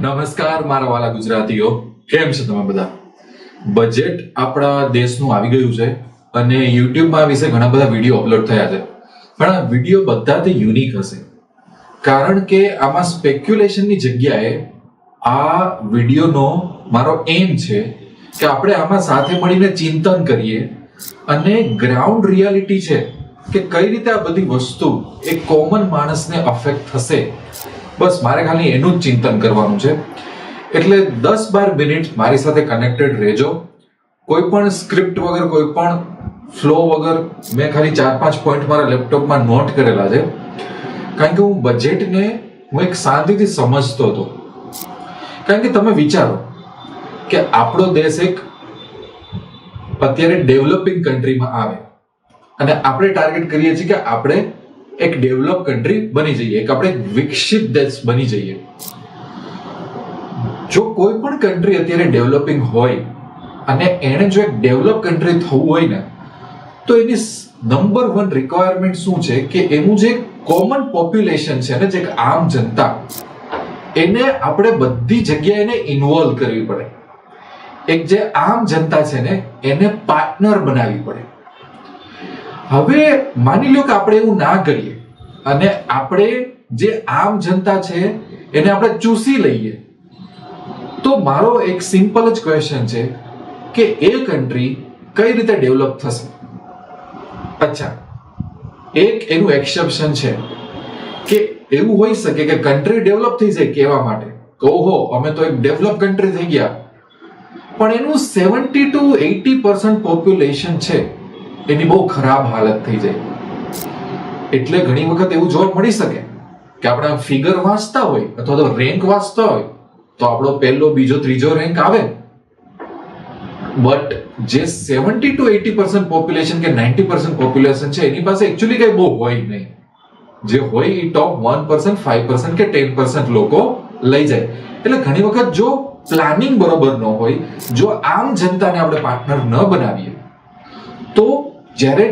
નમસ્કાર, મારા વાલા ગુજરાતીઓ. કેમ છે તમે બધા? બજેટ આપણા દેશનું આવી ગયું છે અને યુટ્યુબમાં વિશે ઘણા બધા વીડિયો અપલોડ થયા છે. પણ આ વીડિયો બધાથી યુનિક હશે. કારણ કે આમાં સ્પેક્યુલેશનની જગ્યાએ આ વિડીયોનો મારો એમ છે કે આપણે આમાં સાથે મળીને ચિંતન કરીએ અને ગ્રાઉન્ડ રિયાલિટી છે કે કઈ રીતે આ બધી વસ્તુ એક કોમન માણસને અફેક્ટ થશે બસ મારે ખાલી એનું જ ચિંતન કરવાનું છે. એટલે દસ બાર મિનિટ મારી સાથે કનેક્ટેડ રહેજો. કોઈ પણ સ્ક્રિપ્ટ વગર, કોઈ પણ ફ્લો વગર મેં ખાલી ચાર પાંચ પોઈન્ટ મારા લેપટોપમાં નોટ કરેલા છે. કારણ કે હું બજેટને હું એક શાંતિથી સમજતો હતો. કારણ કે તમે વિચારો કે આપણો દેશ એક અત્યારે ડેવલપિંગ કન્ટ્રીમાં આવે. અને આપણે ટાર્ગેટ કરીએ છીએ કે આપણે એક ડેવલપ કન્ટ્રી બની જઈએ, એક આપણે વિકસિત દેશ બની જઈએ. જો કોઈ પણ કન્ટ્રી અત્યારે ડેવલપિંગ હોય અને એણે જો એક ડેવલપ કન્ટ્રી થવું હોય ને, તો એની નંબર વન રિક્વાયરમેન્ટ શું છે કે એનું જે કોમન પોપ્યુલેશન છે ને, જે આમ જનતા, એને આપણે બધી જગ્યાએ એને ઇન્વોલ્વ કરવી પડે. એક જે આમ જનતા છે ને, એને પાર્ટનર બનાવવી પડે. હવે માની લો કે આપણે એવું ના કરીએ અને આપણે જે આમ જનતા છે એને આપણે ચૂસી લઈએ. તો મારો એક સિમ્પલ જ ક્વેશ્ચન છે કે એ કન્ટ્રી કઈ રીતે ડેવલપ થશે? અચ્છા, એક એનું એક્સેપ્શન છે કે એવું હોઈ શકે કે કન્ટ્રી ડેવલપ થઈ જાય કહેવા માટે. કહો અમે તો એક ડેવલપ કન્ટ્રી થઈ ગયા. પણ એનું seventy two eighty percent population છે. એની બહુ ખરાબ હાલત થઈ જાય. એટલે ઘણી વખત એવું જોવા મળી શકે કે આપણે ફિગર વાંચતા હોય અથવા તો રેન્ક વાંચતા હોય, તો આપણો પહેલો, બીજો, ત્રીજો રેન્ક આવે. બટ જે seventy two eighty percent population કે નાઇન્ટી પર્સન્ટ પોપ્યુલેશન છે, એની પાસે એકચ્યુઅલી કઈ બહુ હોય નહીં. જે હોય એ top one percent five percent કે ટેન પર્સન્ટ લોકો લઈ જાય. એટલે ઘણી વખત જો પ્લાનિંગ બરોબર ન હોય, જો આમ જનતાને આપણે પાર્ટનર ન બનાવીએ, તો જ્યારે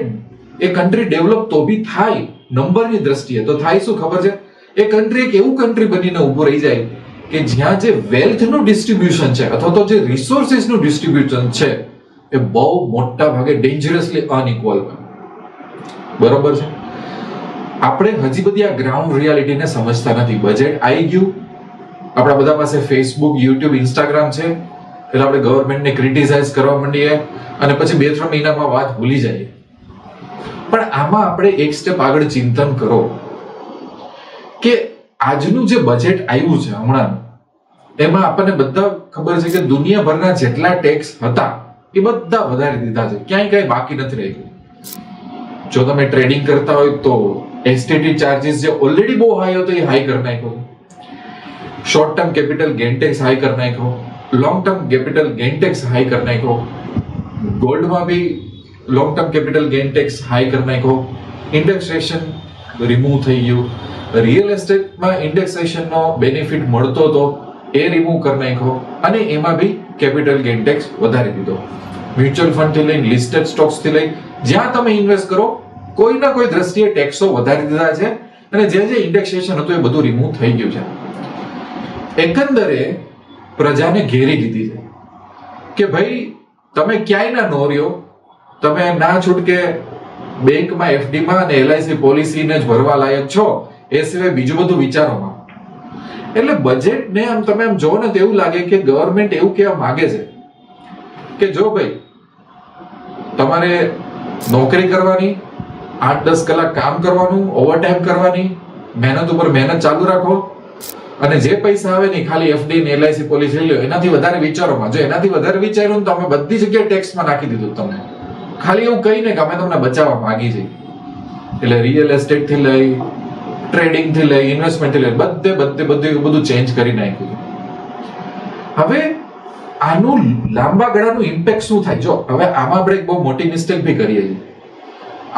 એ કન્ટ્રી ડેવલપ તો બી થાય નંબરની દ્રષ્ટિએ. તો થાય શું ખબર છે? એ કન્ટ્રી એક એવું કન્ટ્રી બનીને ઊભું રહી જાય કે જ્યાં જે વેલ્થનું ડિસ્ટ્રીબ્યુશન છે, અથવા તો જે રિસોર્સિસનું ડિસ્ટ્રીબ્યુશન છે, એ બહુ મોટા ભાગે ડેન્જરસલી અનઇક્વલ બરોબર છે? આપણે હજી બધી આ ગ્રાઉન્ડ રિયાલિટીને સમજતા નથી. બજેટ આવી ગયું. આપણા બધા પાસે ફેસબુક યુટ્યુબ ઇન્સ્ટાગ્રામ છે. એટલે આપણે ગવર્મેન્ટને ક્રિટિસાઇઝ કરવા માંડીએ અને પછી બે ત્રણ મહિનામાં વાત ભૂલી જઈએ. પણ આમાં આપણે એક સ્ટેપ આગળ ચિંતન કરો કે આજનું જે બજેટ આવ્યું છે હમણાં, એમાં આપણને બધા ખબર છે કે દુનિયાભરના જેટલા ટેક્સ હતા, એ બધા વધારી દીધા છે. ક્યાંય કઈ બાકી નથી રહ્યું જો તમે ટ્રેડિંગ કરતા હોય તો એસટીટી ચાર્જીસ જે ઓલરેડી બહુ હાઈ હતો, એ હાઈ કરી નાખ્યો. Short term capital gain tax high કરી નાખ્યો. Long term capital gain tax high કરી નાખ્યો. ગોલ્ડમાં બી long term capital gain tax high કરી નાખ્યો ઇન્ડેક્સેશન રિમૂવ થઈ ગયું રિયલ એસ્ટેટમાં ઇન્ડેક્સેશનનો બેનિફિટ મળતો હતો એ રિમૂવ કરી નાખ્યો અને એમાં બી કેપિટલ ગેઇન ટેક્સ વધારી દીધો મ્યુચ્યુઅલ ફંડથી લઈ લિસ્ટેડ સ્ટોક્સથી લઈ જ્યાં તમે ઇન્વેસ્ટ કરો કોઈ ના કોઈ દ્રષ્ટિએ ટેક્સો વધારી દીધા છે, અને જે જે ઇન્ડેક્સેશન હતું એ બધું રિમૂવ થઈ ગયું છે. એકંદરે પ્રજાને ઘેરી દીધી છે કે ભાઈ, તમે ક્યાંય ના નો તમે ના છૂટકે બેંકમાં એફડીમાં અને એલઆઈસી પોલિસીને જ ભરવા લાયક છો, એ સિવાય બીજું બધું વિચારોમાં. એટલે બજેટને આમ તમે આમ જોવો ને તો એવું લાગે કે ગવર્મેન્ટ એવું કહેવા માંગે છે કે જો ભાઈ, તમારે નોકરી કરવાની, આઠ દસ કલાક કામ કરવાનું ઓવરટાઈમ કરવાની, મહેનત ઉપર મહેનત ચાલુ રાખો, અને જે પૈસા આવે ને ખાલી એફડી ને એલઆઈસી પોલિસી લ્યો એનાથી વધારે વિચારોમાં. જો એનાથી વધારે વિચાર્યું તો અમે બધી જગ્યાએ ટેક્સમાં નાખી દીધું તમને. ખાલી એવું કહીને કે અમે તમને બચાવવા માંગી છે એટલે રિયલ એસ્ટેટથી લઈ ટ્રેડિંગથી લઈ ઇન્વેસ્ટમેન્ટથી લઈ, બધે બધે, બધું બધું ચેન્જ કરી નાખ્યું હવે આનું લાંબા ગાળાનું ઇમ્પેક્ટ શું થાય? જો, હવે આમાં આપણે બહુ મોટી મિસ્ટેક બી કરીએ છીએ.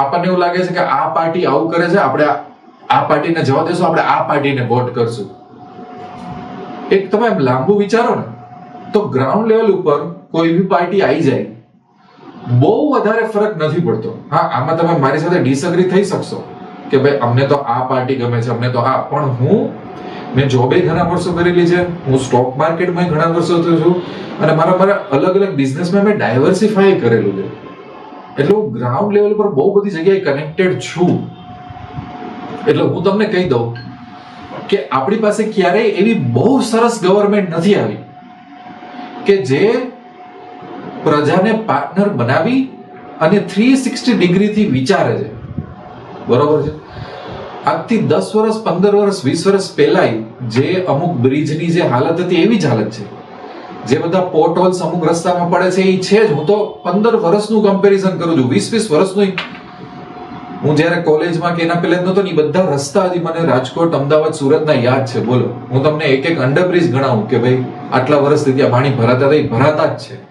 આપણને એવું લાગે છે કે આ પાર્ટી આવું કરે છે, આપણે આ પાર્ટીને જવા દેશું, આપણે આ પાર્ટીને વોટ કરશું. એક તમે લાંબુ વિચારો ને, તો ગ્રાઉન્ડ લેવલ ઉપર કોઈ બી પાર્ટી આવી જાય. બહુ વધારે ફરક નથી પડતો. હા, આમાં તમે મારી સાથે ડિસઅગ્રી થઈ શકશો કે ભાઈ, અમને તો આ પાર્ટી ગમે છે, અમને તો આ. પણ હું, મેં જોબે ઘણા વર્ષો કરેલી છે, હું સ્ટોક માર્કેટમાં ઘણા વર્ષો થયો છું, અને મારા મારા અલગ અલગ બિઝનેસમાં મેં ડાયવર્સિફાય કરેલું છે. એટલે હું ગ્રાઉન્ડ લેવલ પર બહુ બધી જગ્યાએ કનેક્ટેડ છું. એટલે હું તમને કહી દઉં કે આપણી પાસે ક્યારેય એવી બહુ સરસ ગવર્મેન્ટ નથી આવી કે જે પ્રજાને પાર્ટનર બનાવી અને થ્રી સિક્સટી ડિગ્રીથી વિચારે છે. બરોબર છે? આજથી દસ વર્ષ, પંદર વર્ષ, વીસ વર્ષ પહેલા જે અમુક બ્રિજની જે હાલત હતી એવી જ હાલત છે. જે બધા પોર્ટ હોલ્સ અમુક રસ્તામાં પડે છે, એ છે જ. હું તો પંદર વર્ષનું કમ્પેરિઝન કરું છું. વીસ વીસ વર્ષનું હું જ્યારે કોલેજમાં કે એના પહેલા નહોતો ને બધા રસ્તા હજી મને રાજકોટ, અમદાવાદ, સુરતના યાદ છે. બોલો. હું તમને એક એક અંડરબ્રિજ ગણાવું કે ભાઈ, આટલા વર્ષથી ત્યાં પાણી ભરાતા હતા, એ ભરાતા જ છે.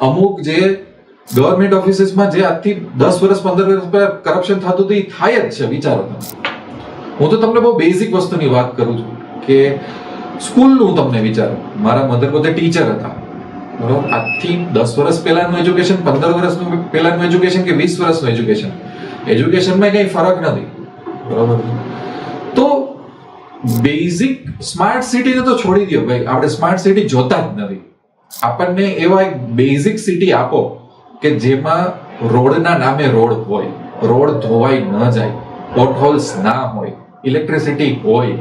અમુક જે ગવર્મેન્ટ ઓફિસીસમાં જે આજથી દસ વર્ષ, પંદર વર્ષ પહેલા કરપ્શન થતું હતું, એ થાય જ છે વિચારો તમે. હું તો તમને બહુ બેઝિક વસ્તુની વાત કરું છું કે સ્કૂલનું તમને વિચારું. મારા મધર પોતે ટીચર હતા. બરોબર? આજથી દસ વર્ષ પહેલાનું એજ્યુકેશન પંદર વર્ષનું પહેલાનું એજ્યુકેશન કે વીસ વર્ષનું એજ્યુકેશન એજ્યુકેશનમાં કંઈ ફરક નથી. બરોબર? તો બેઝિક સ્માર્ટ સિટીને તો છોડી દો ભાઈ. આપણે સ્માર્ટ સિટી જોતા જ નથી. આપણને એવા એક બેઝિક સિટી આપો કે જેમાં રોડના નામે રોડ હોય, રોડ ધોવાઈ ન જાય પોટહોલ્સ ના હોય ઇલેક્ટ્રિસિટી હોય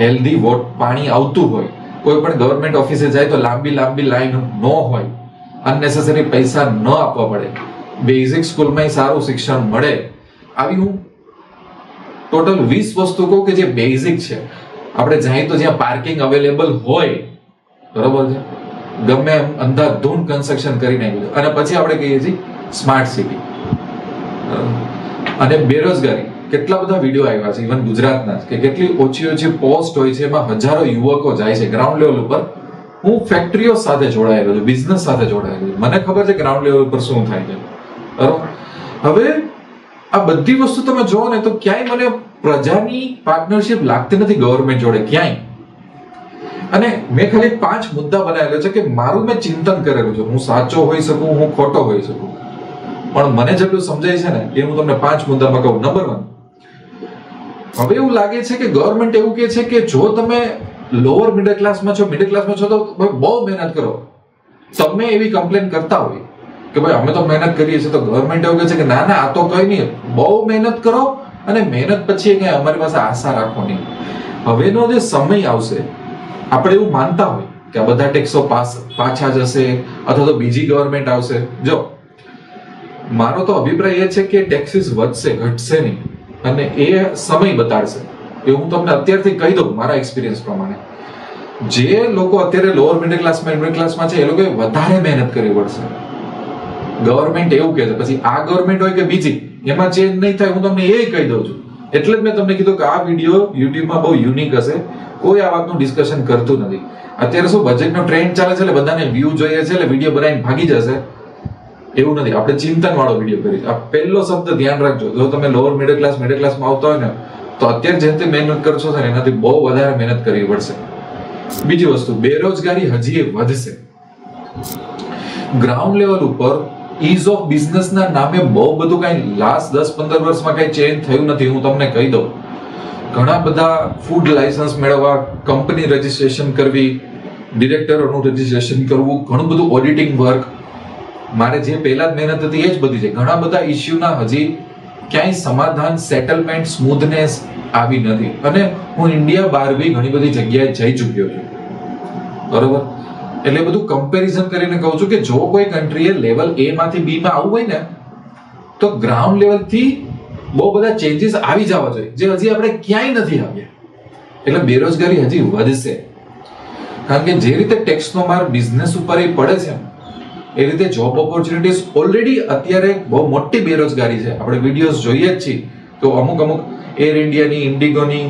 હેલ્ધી વોટ પાણી આવતું હોય, કોઈ પણ ગવર્મેન્ટ ઓફિસે જાય તો લાંબી લાંબી લાઈન ન હોય અનનેસેસરી પૈસા ન આપવા પડે. બેઝિક સ્કૂલમાં સારું શિક્ષણ મળે. આવી હું ટોટલ વીસ વસ્તુ કહું કે જે બેઝિક છે. આપણે જાય તો જ્યાં પાર્કિંગ અવેલેબલ હોય, બરોબર છે? ગમે એમ અંધાધૂન કન્સ્ટ્રક્શન કરી નાખ્યું અને પછી આપણે કહીએ છીએ સ્માર્ટ સિટી અને બેરોજગારી. કેટલા બધા વીડિયો આવ્યા છે ઇવન ગુજરાતના કે કેટલી ઓછી ઓછી પોસ્ટ હોય છે, એમાં હજારો યુવકો જાય છે ગ્રાઉન્ડ લેવલ ઉપર. હું ફેક્ટરીઓ સાથે જોડાયેલો છું બિઝનેસ સાથે જોડાયેલો છું. મને ખબર છે ગ્રાઉન્ડ લેવલ પર શું થાય છે. બરોબર? હવે આ બધી વસ્તુ તમે જોવો ને તો ક્યાંય મને પ્રજાની પાર્ટનરશિપ લાગતી નથી ગવર્મેન્ટ જોડે, ક્યાંય. અને મેં ખાલી પાંચ મુદ્દા બનાવેલો છે કે મારું મેં ચિંતન કરેલું છે. હું સાચો હોઈ શકું, હું ખોટો હોઈ શકું. પણ મને જેટલું સમજાય છે ને, એ હું તમને પાંચ મુદ્દામાં કહું. નંબર વન હવે એવું લાગે છે કે ગવર્મેન્ટ એવું કહે છે કે જો તમે લોઅર મિડલ ક્લાસમાં છો મિડલ ક્લાસમાં છો, તો બહુ મહેનત કરો. તમે એવી કમ્પ્લેન કરતા હોય કે ભાઈ અમે તો મહેનત કરીએ છીએ, તો ગવર્મેન્ટ એવું કહે છે કે ના ના, આ તો કઈ નહીં. બહુ મહેનત કરો અને મહેનત પછી કઈ અમારી પાસે આશા રાખો નહીં. હવેનો જે સમય આવશે આપણે એવું માનતા હોય કે આ બધા ટેક્સો પાસ પાછા જશે અથવા તો બીજી ગવર્મેન્ટ આવશે. જો, મારો તો અભિપ્રાય એ છે કે ટેક્સીસ વધશે, ઘટશે નહીં અને એ સમય બતાડશે. એ હું તમને અત્યારથી કહી દઉં મારા એક્સપિરિયન્સ પ્રમાણે. જે લોકો અત્યારે લોઅર મિડલ ક્લાસમાં મિડલ ક્લાસમાં છે, એ લોકોએ વધારે મહેનત કરવી પડશે. ગવર્મેન્ટ એવું કહે છે. પછી આ ગવર્મેન્ટ હોય કે બીજી, એમાં ચેન્જ નહીં થાય, હું તમને એ કહી દઉં છું. એટલે જ મેં તમને કીધું કે આ વીડિયો યુટ્યુબમાં બહુ યુનિક હશે. કોઈ આ વાતનું ડિસ્કશન કરતું નથી. અત્યારે શું બજેટનો ટ્રેન્ડ ચાલે છે એટલે બધાને વ્યૂ જોઈએ છે એટલે વીડિયો બનાવીને ભાગી જશે. એવું નથી. આપણે ચિંતન વાળો વીડિયો કરીએ. આ પહેલો શબ્દ ધ્યાન રાખજો. જો તમે લોઅર મિડલ ક્લાસ મિડલ ક્લાસમાં આવતા હોય ને, તો અત્યારે જે તે મહેનત કરશો ને, એનાથી બહુ વધારે મહેનત કરવી પડશે. બીજી વસ્તુ, બેરોજગારી હજી વધશે. ગ્રાઉન્ડ લેવલ ઉપર ઇઝ ઓફ બિઝનેસ ના નામે બહુ બધું કઈ લાસ્ટ દસ, પંદર વર્ષમાં કઈ ચેન્જ થયું નથી, હું તમને કહી દઉં. ઘણા બધા ફૂડ લાયસન્સ મેળવવા કંપની રજીસ્ટ્રેશન કરવી ડિરેક્ટરોનું રજીસ્ટ્રેશન કરવું, ઘણું બધું ઓડિટિંગ વર્ક મારે જે પહેલા જ મહેનત હતી એ જ બધી છે. ઘણા બધા ઇસ્યુના હજી ક્યાંય સમાધાન સેટલમેન્ટ સ્મૂથનેસ આવી નથી. અને હું ઇન્ડિયા બહાર બી ઘણી બધી જગ્યાએ જઈ ચૂક્યો છું. બરોબર? એટલે બધું કમ્પેરિઝન કરીને કહું છું કે જો કોઈ કન્ટ્રીએ લેવલ એ માંથી બી માં આવવું હોય ને, તો ગ્રાઉન્ડ લેવલથી બહુ બધા ચેન્જીસ આવી જવા જોઈએ, જે હજી આપણે ક્યાંય નથી આવ્યા. એટલે બેરોજગારી હજી વધશે. કારણ કે જે રીતે ટેક્સનો માર બિઝનેસ ઉપર એ પડે છે, એ રીતે જોબ ઓપોર્ચ્યુનિટીઝ ઓલરેડી અત્યારે બહુ મોટી બેરોજગારી છે. આપણે વિડીયોઝ જોઈએ જ છીએ. તો અમુક અમુક એર ઇન્ડિયાની ઇન્ડિગોની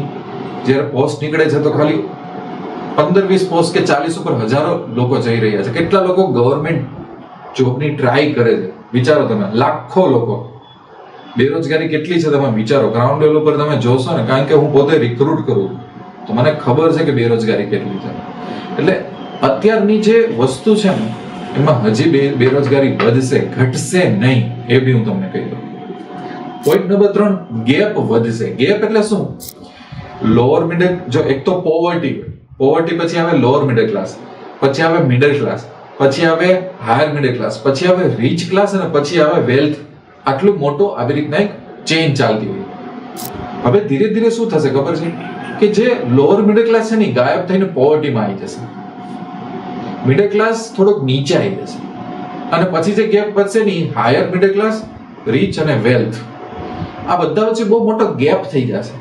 જ્યારે પોસ્ટ નીકળે છે તો ખાલી પંદર વીસ પોસ્ટ કે ચાલીસ ઉપર હજારો લોકો જઈ રહ્યા છે. કેટલા લોકો ગવર્મેન્ટ જોબની ટ્રાય કરે છે? વિચારો તમે. લાખો લોકો. બેરોજગારી કેટલી છે તમે વિચારો. ગ્રાઉન્ડ લેવલ ઉપર તમે જોશો ને, કારણ કે હું પોતે રિક્રુટ કરું તો મને ખબર છે કે બેરોજગારી કેટલી છે. એટલે અત્યારની જે વસ્તુ છે ને, એમાં હજી બે, બેરોજગારી વધશે, ઘટશે નહીં, એ બી હું તમને કહી દઉં. પોઈન્ટ નંબર ત્રણ ગેપ વધશે. ગેપ એટલે શું? લોઅર મિડલ જો એક તો પોવર્ટી પોવર્ટી પછી આવે લોઅર મિડલ ક્લાસ પછી આવે મિડલ ક્લાસ પછી આવે હાયર મિડલ ક્લાસ પછી આવે રીચ ક્લાસ અને પછી આવે વેલ્થ આટલું મોટો આવી રીતના એક ચેઇન ચાલતી હોય. હવે ધીરે ધીરે શું થશે ખબર છે? કે જે લોઅર મિડલ ક્લાસ છે ને ગાયબ થઈને પોવર્ટીમાં આવી જશે. મિડલ ક્લાસ થોડોક નીચે આવી જશે. અને પછી જે ગેપ વધશે ને હાયર મિડલ ક્લાસ રીચ અને વેલ્થ આ બધા વચ્ચે બહુ મોટો ગેપ થઈ જશે.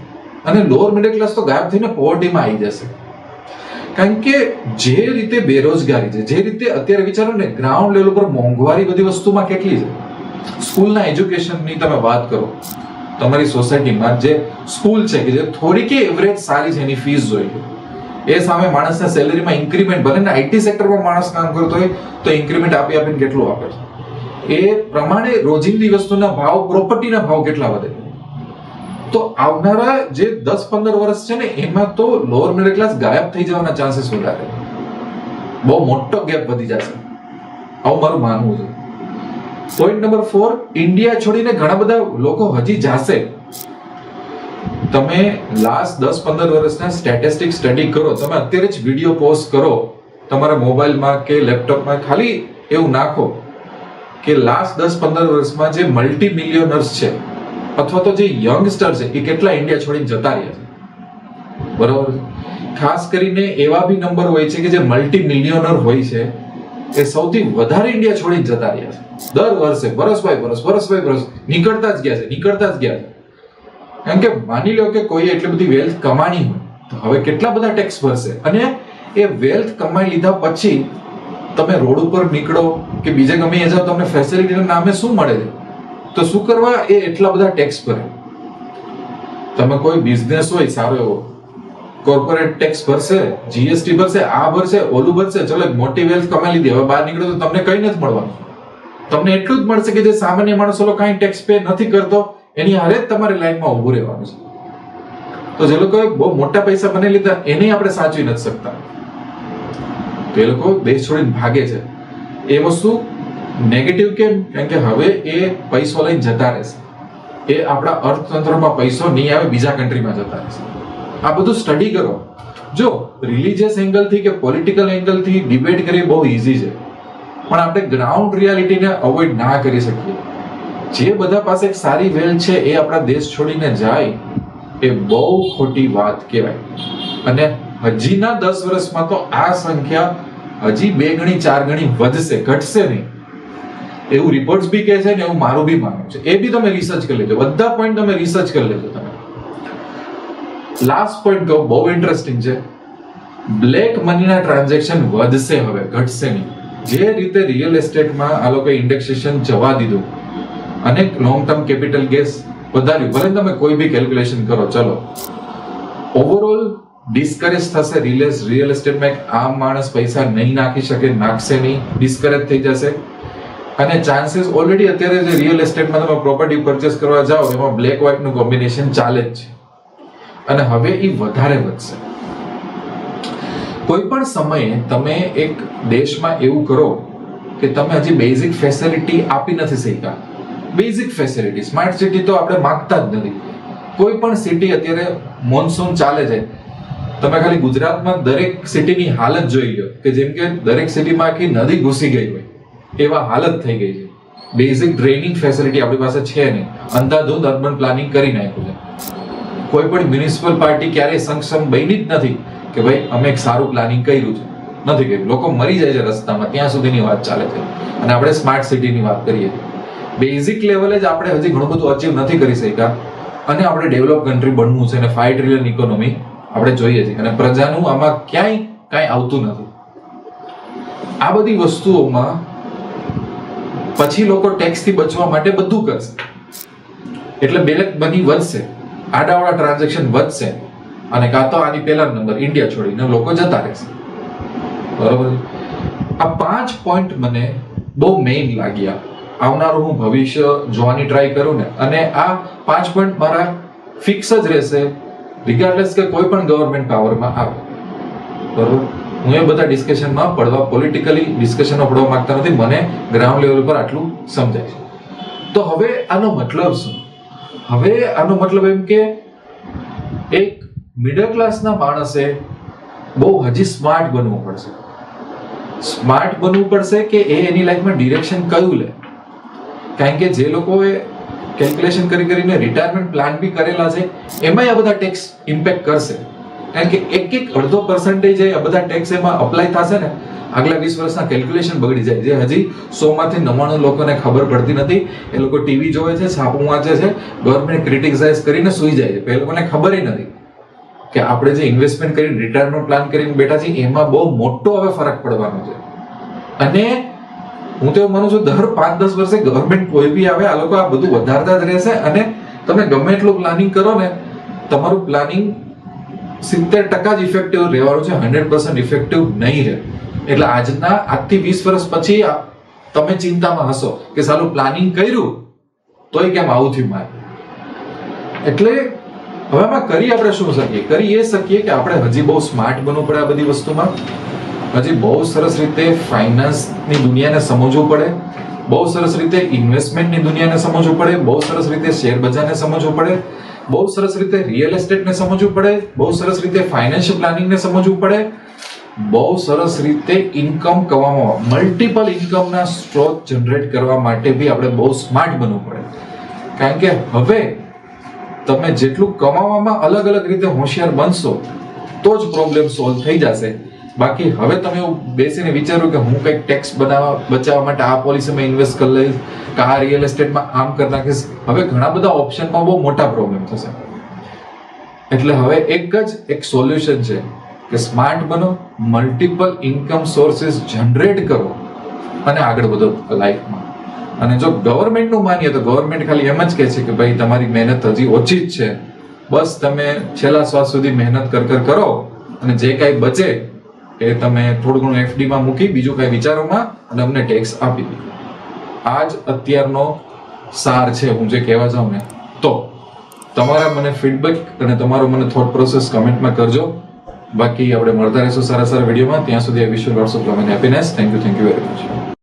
અને લોઅર મિડલ ક્લાસ તો ગાયબ થઈને પોવર્ટીમાં આવી જશે. કારણ કે જે રીતે બેરોજગારી છે, જે રીતે અત્યારે વિચારો ને ગ્રાઉન્ડ લેવલ પર મોંઘવારી બધી વસ્તુમાં કેટલી છે? સ્કૂલના એજ્યુકેશનની તમે વાત કરો, તમારી સોસાયટીમાં જે સ્કૂલ છે કે જે થોડી કે એવરેજ સારી છે, એની ફીસ જોઈએ. એ સામે માણસના સેલેરીમાં ઇન્ક્રીમેન્ટ ભલે ને આઈટી સેક્ટરમાં માણસ કામ કરતો હોય, તો ઇન્ક્રીમેન્ટ આપી આપીને કેટલું આપે છે? એ પ્રમાણે રોજિંદી વસ્તુના ભાવ પ્રોપર્ટીના ભાવ કેટલા વધે તો આવનારા જે દસ પંદર વર્ષ છે ને, એમાં તો લોઅર મિડલ ક્લાસ ગાયબ થઈ જવાના ચાન્સીસ વધારે બહુ મોટો ગેપ વધી જશે. આવું મારું માનવું છે. પોઈન્ટ નંબર ફોર ઇન્ડિયા છોડીને ઘણા બધા લોકો હજી જાશે. તમે લાસ્ટ દસ પંદર વર્ષના સ્ટેટિસ્ટિક સ્ટડી કરો, તમે અત્યારે જ વીડિયો પોસ્ટ કરો, તમારા મોબાઈલમાં કે લેપટોપમાં, ખાલી એવું નાખો કે લાસ્ટ દસ પંદર વર્ષમાં જે મલ્ટી મિલિયનર્સ છે અથવા તો જે યંગસ્ટર છે, એ કેટલા ઇન્ડિયા છોડીને જતા રહ્યા છે? બરોબર ખાસ કરીને એવા બી નંબર હોય છે કે જે મલ્ટી મિલિયનર હોય છે, એ સૌથી વધારે ઇન્ડિયા છોડીને જતા રહ્યા છે. દર વર્ષે, વરસ બાય વરસ વરસ બાય વરસ, નીકળતા જ ગયા છે, નીકળતા જ ગયા છે. કારણ કે માની લો કે કોઈ એટલી બધી વેલ્થ કમાણી હોય, તો હવે કેટલા બધા ટેક્સ ભરશે? અને એ વેલ્થ કમાઈ લીધા પછી તમે રોડ ઉપર નીકળો કે બીજે ગમે એ તમને ફેસિલિટીના નામે શું મળે છે? તો શું કરવા? એ એટલા બધા ટેક્સ ભરે. તમે કોઈ બિઝનેસ હોય, સારો એવો કોર્પોરેટ ટેક્સ ભરશે જીએસટી ભરશે, આ ભરશે, ઓલું ભરશે, ચલો મોટી વેલ્થ કમાઈ લીધી, હવે બહાર નીકળો તો તમને કઈ નથી મળવાનું. તમને એટલું જ મળશે કે જે સામાન્ય માણસો લોકો કાંઈ ટેક્સ પે નથી કરતો, એની હારે જ તમારે લાઈનમાં ઊભું રહેવાનું છે. તો જે લોકોએ બહુ મોટા પૈસા બની લીધા, એને આપણે સાચવી નથી શકતા. તો એ લોકો દેશ છોડીને ભાગે છે. એ વસ્તુ નેગેટિવ કેમ? કારણ કે હવે એ પૈસો લઈને જતા રહેશે. એ આપણા અર્થતંત્રમાં પૈસો નહીં આવે, બીજા કન્ટ્રીમાં જતા રહેશે. આ બધું સ્ટડી કરો. જો રિલીજિયસ એંગલથી કે પોલિટિકલ એંગલથી ડિબેટ કરવી બહુ ઇઝી છે. પણ આપણે ગ્રાઉન્ડ રિયાલિટીને અવોઇડ ના કરી શકીએ. જે બધા પાસે એક સારી વેલ છે, એ આપણા દેશ છોડીને જાય, એ બહુ ખોટી વાત કહેવાય. અને હજીના દસ વર્ષમાં તો આ સંખ્યા હજી બે ગણી, ચાર ગણી વધશે, ઘટશે નહીં. એવું રિપોર્ટ્સ બી કહે છે ને એવું મારું બી માનવું છે. એ બી તમે રિસર્ચ કરી લેજો. બધા પોઈન્ટ તમે રિસર્ચ કરી લેજો તમે. લાસ્ટ પોઈન્ટ કહું બહુ ઇન્ટરેસ્ટિંગ છે. બ્લેક મનીના ટ્રાન્ઝેક્શન વધશે હવે, ઘટશે નહીં. જે રીતે રિયલ એસ્ટેટમાં આ લોકો ઇન્ડેક્સેશન જવા દીધું અને લોંગ ટર્મ કેપિટલ ગેસ વધાર્યું, ભલે તમે કોઈ બી કેલ્ક્યુલેશન કરો, ચલો. ઓવરઓલ ડિસ્કરેજ થશે રિયલ એસ્ટેટમાં આમ માણસ પૈસા નહીં નાખી શકે, નાખશે નહીં ડિસ્કરેજ થઈ જશે. અને ચાન્સીસ ઓલરેડી અત્યારે જે રિયલ એસ્ટેટમાં તમે પ્રોપર્ટી પરચેસ કરવા જાઓ, એમાં બ્લેક વ્હાઇટનું કોમ્બિનેશન ચાલે જ છે. અને હવે એ વધારે વધશે. કોઈ પણ સમયે તમે એક દેશમાં એવું કરો કે તમે હજી બેઝિક ફેસિલિટી આપી નથી શક્યા. બેઝિક ફેસિલિટી સ્માર્ટ સિટી તો આપણે માગતા જ નથી. કોઈ પણ સિટી અત્યારે મોન્સૂન ચાલે છે. તમે ખાલી ગુજરાતમાં દરેક સિટીની હાલત જોઈ લો કે જેમ કે દરેક સિટીમાં આખી નદી ઘૂસી ગઈ હોય. એવા હાલત થઈ ગઈ છે. બેઝિક ડ્રેનિંગ ફેસિલિટી આપણી પાસે છે નહીં. અંધાધૂંધ અર્બન પ્લાનિંગ કરી નાખ્યું છે. કોઈ પણ મ્યુનિસિપલ પાર્ટી ક્યારેય સંક્ષમ બની જ નથી કે ભાઈ અમે એક સારું પ્લાનિંગ કર્યું છે. નથી કર્યું. લોકો મરી જાય છે રસ્તામાં. ત્યાં સુધીની વાત ચાલે છે. અને આપણે સ્માર્ટ સિટીની વાત કરીએ. બેઝિક લેવલે જ આપણે હજી ઘણું બધું અચીવ નથી કરી શક્યા. અને આપણે ડેવલપ કન્ટ્રી બનવું છે અને ફાઈવ ટ્રિલિયન ઇકોનોમી આપણે જોઈએ છીએ. અને પ્રજાનું આમાં ક્યાંય કાંઈ આવતું નથી. આ બધી વસ્તુઓમાં પછી લોકો ટેક્સથી બચવા માટે બધું કરશે. એટલે બેલેક બની વધશે. આડાવાળા ટ્રાન્ઝેક્શન વધશે. અને કાં તો આની પહેલા નંબર ઇન્ડિયા છોડીને લોકો જતા રહેશે. બરોબર આ પાંચ પોઈન્ટ મને બહુ મેઇન લાગ્યા. આવનારું હું ભવિષ્ય જોવાની ટ્રાય કરું ને. અને આ પાંચ પોઈન્ટ મારા ફિક્સ જ રહેશે રિગાર્ડલેસ કે કોઈ પણ ગવર્મેન્ટ પાવરમાં આવે. બરોબર? હું એ બધા ડિસ્કશનમાં પડવા પોલિટિકલી ડિસ્કશનમાં પડવા માંગતા નથી. મને ગ્રાઉન્ડ લેવલ પર આટલું સમજાય છે. તો હવે આનો મતલબ શું? હવે આનો મતલબ એમ કે એક મિડલ ક્લાસના માણસે બહુ હજી સ્માર્ટ બનવું પડશે. સ્માર્ટ બનવું પડશે કે એ એની લાઈફમાં ડિરેક્શન કયું લે? કારણ કે જે લોકોએ કેલ્ક્યુલેશન કરી કરીને રિટાયરમેન્ટ પ્લાન બી કરેલા છે, એમાંય આ બધા ટેક્સ ઇમ્પેક્ટ કરશે. કારણ કે એક એક અડધો પર્સન્ટેજ આ બધા ટેક્સ એમાં અપ્લાય થશે ને, આગલા વીસ વર્ષના કેલ્ક્યુલેશન બગડી જાય. જે હજી સો માંથી નવ્વાણું લોકોને ખબર પડતી નથી. એ લોકો ટીવી જોવે છે, છાપું વાંચે છે. ગવર્મેન્ટ ક્રિટિસાઇઝ કરીને સુઈ જાય છે. એ લોકોને ખબર નથી કે આપણે જે ઇન્વેસ્ટમેન્ટ કરીને રિટાયરમેન્ટ પ્લાન કરીને બેઠા છીએ, એમાં બહુ મોટો હવે ફરક પડવાનો છે. અને હું તો એવું માનું છું, દર પાંચ દસ વર્ષે ગવર્મેન્ટ કોઈ બી આવે, આ લોકો આ બધું વધારતા જ રહેશે. અને તમે ગમે એટલું પ્લાનિંગ કરો ને, તમારું પ્લાનિંગ સિત્તેર ટકા જ ઇફેક્ટિવ રહેવાનું છે, હંડ્રેડ પર્સન્ટ ઇફેક્ટિવ નહીં રહે. એટલે આજના, આજથી વીસ વર્ષ પછી તમે ચિંતામાં હશો કે સારું પ્લાનિંગ કર્યું, તોય કેમ આવું થયું મારે? એટલે હવે આમાં કરી આપણે શું શકીએ? કરી એ શકીએ કે આપણે હજી બહુ સ્માર્ટ બનવું પડે આ બધી વસ્તુમાં. હજી બહુ સરસ રીતે ફાઇનાન્સની દુનિયાને સમજવું પડે. બહુ સરસ રીતે ઇન્વેસ્ટમેન્ટની દુનિયાને સમજવું પડે. બહુ સરસ રીતે શેર બજારને સમજવું પડે. બહુ સરસ રીતે રિયલ એસ્ટેટને સમજવું પડે, બહુ સરસ રીતે ફાઇનાન્શિયલ પ્લાનિંગને સમજવું પડે, બહુ સરસ રીતે ઇન્કમ કમાવવા મલ્ટિપલ ઇન્કમના સ્ત્રોત જનરેટ કરવા માટે બી આપણે બહુ સ્માર્ટ બનવું પડે. કારણ કે હવે તમે જેટલું કમાવામાં અલગ અલગ રીતે હોશિયાર બનશો, તો જ પ્રોબ્લેમ સોલ્વ થઈ જશે. બાકી હવે તમે એવું બેસીને વિચારો કે હું કંઈક ટેક્સ બનાવવા, બચાવવા માટે આ પોલિસીમાં ઇન્વેસ્ટ કરી લઈશ, કે આ રિયલ એસ્ટેટમાં આમ કરી નાખીશ. હવે ઘણા બધા ઓપ્શનમાં બહુ મોટા પ્રોબ્લેમ થશે. એટલે હવે એક જ એક સોલ્યુશન છે કે સ્માર્ટ બનો મલ્ટિપલ ઇન્કમ સોર્સિસ જનરેટ કરો, અને આગળ વધો લાઈફમાં અને જો ગવર્મેન્ટનું માનીએ તો ગવર્મેન્ટ ખાલી એમ જ કહે છે કે ભાઈ તમારી મહેનત હજી ઓછી જ છે. બસ તમે છેલ્લા શ્વાસ સુધી મહેનત કર કર, અને જે કાંઈ બચે એ તમે થોડું ઘણું એફડીમાં મૂકી બીજું કાંઈ વિચારોમાં અને અમને ટેક્સ આપી દીધો આ જ અત્યારનો સાર છે, હું જે કહેવા જાઉં ને, તો તમારા મને ફીડબેક અને તમારો મને થોટ પ્રોસેસ કમેન્ટમાં કરજો. બાકી આપણે મળતા રહીશું સારા સારા વિડીયોમાં. ત્યાં સુધી આ વિશ્વ WhatsApp love happiness thank you thank you very much